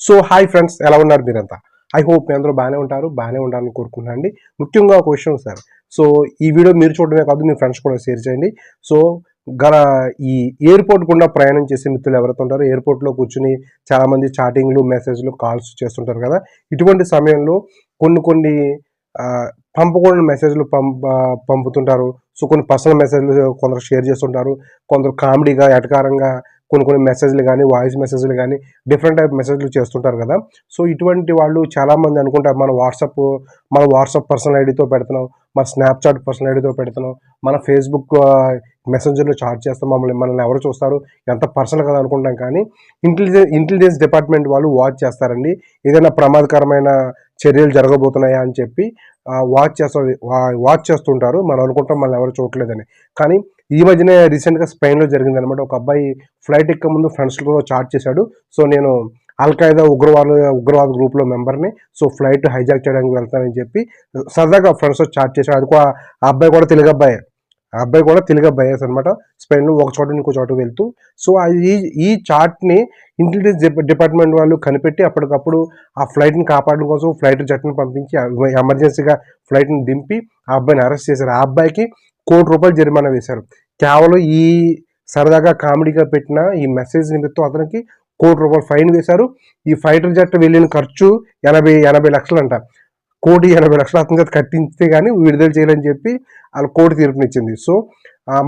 So hi friends ఎలా ఉన్నారు మీరంతా? ఐ హోప్ మీ అందరూ బాగానే ఉంటారు బాగానే ఉండాలని కోరుకుంటున్నాను ముఖ్యంగా ఒక విషయం సార్ సో ఈ వీడియో మీరు చూడడమే కాదు మీ ఫ్రెండ్స్ కూడా షేర్ చేయండి. సో గల ఈ ఎయిర్పోర్ట్ గుండా ప్రయాణం చేసే మిత్రులు ఎవరైతే ఉంటారో ఎయిర్పోర్ట్లో కూర్చుని చాలామంది చాటింగ్లు మెసేజ్లు కాల్స్ చేస్తుంటారు కదా ఇటువంటి సమయంలో కొన్ని కొన్ని పంపకూడని మెసేజ్లు పంప పంపుతుంటారు. సో కొన్ని పర్సనల్ మెసేజ్లు కొందరు షేర్ చేస్తుంటారు. కొందరు కామెడీగా ఎటకారంగా కొన్ని కొన్ని మెసేజ్లు కానీ వాయిస్ మెసేజ్లు కానీ డిఫరెంట్ టైప్ మెసేజ్లు చేస్తుంటారు కదా. సో ఇటువంటి వాళ్ళు చాలామంది అనుకుంటారు మన వాట్సాప్ మన వాట్సాప్ పర్సనల్ ఐడితో పెడుతున్నాం మన స్నాప్చాట్ పర్సనల్ ఐడితో పెడుతున్నాం మన ఫేస్బుక్ మెసెంజర్లో చార్జ్ చేస్తాం మమ్మల్ని మనల్ని ఎవరు చూస్తారు ఎంత పర్సనల్ కదా అనుకుంటాం కానీ ఇంటెలిజెన్స్ ఇంటెలిజెన్స్ డిపార్ట్మెంట్ వాళ్ళు వాచ్ చేస్తారండి. ఏదైనా ప్రమాదకరమైన చర్యలు జరగబోతున్నాయా అని చెప్పి వాచ్ చేస్తూ వాచ్ చేస్తుంటారు. మనం అనుకుంటాం మనం ఎవరు చూడలేదని కానీ ఈ మధ్యనే రీసెంట్గా స్పెయిన్లో జరిగింది అనమాట ఒక అబ్బాయి ఫ్లైట్ ఎక్క ముందు ఫ్రెండ్స్తో చాట్ చేశాడు. సో నేను అల్ఖాయిదా ఉగ్రవాద ఉగ్రవాద గ్రూప్లో మెంబర్ని. సో ఫ్లైట్ హైజాక్ చేయడానికి వెళ్తానని చెప్పి సరదాగా ఫ్రెండ్స్తో చాట్ చేశాడు. అది ఆ అబ్బాయి కూడా తెలుగు అబ్బాయి. ఆ అబ్బాయి కూడా తెలుగు అబ్బాయి అనమాట స్పెయిన్లో ఒక చోట ఇంకో చోట వెళ్తూ. సో ఈ ఈ చార్ట్ని ఇంటెలిజెన్స్ డిపార్ట్మెంట్ వాళ్ళు కనిపెట్టి అప్పటికప్పుడు ఆ ఫ్లైట్ని కాపాడడం కోసం ఫ్లైట్ జట్టును పంపించి ఎమర్జెన్సీగా ఫ్లైట్ని దింపి ఆ అబ్బాయిని అరెస్ట్ చేశారు. ఆ అబ్బాయికి కోటి రూపాయలు జరిమానా వేశారు. కేవలం ఈ సరదాగా కామెడీగా పెట్టిన ఈ మెసేజ్ నిమిత్తం అతనికి కోటి రూపాయలు ఫైన్ వేశారు. ఈ ఫైటర్ జట్టు వెళ్ళిన ఖర్చు ఎనభై ఎనభై లక్షలు అంట కోటి ఎనభై లక్షల అతని చేత కట్టించితే కానీ విడుదల చేయాలని చెప్పి వాళ్ళ కోర్టు తీర్పునిచ్చింది. సో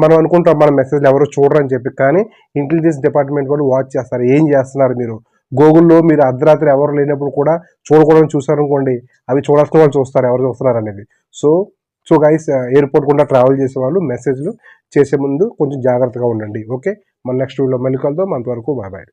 మనం అనుకుంటాం మన మెసేజ్లు ఎవరు చూడరని చెప్పి కానీ ఇంటెలిజెన్స్ డిపార్ట్మెంట్ వాళ్ళు వాచ్ చేస్తారు. ఏం చేస్తున్నారు మీరు? గూగుల్లో మీరు అర్ధరాత్రి ఎవరు లేనప్పుడు కూడా చూడకూడదని చూసారనుకోండి అవి చూడాల్సిన వాళ్ళు చూస్తారు ఎవరు చూస్తున్నారు అనేది. సో సో గైస్ ఎయిర్పోర్ట్ కూడా ట్రావెల్ చేసే వాళ్ళు మెసేజ్లు చేసే ముందు కొంచెం జాగ్రత్తగా ఉండండి. ఓకే? మన నెక్స్ట్ వీడియో మళ్ళీ కలుద్దాం. అంతవరకు బాయ్ బాయ్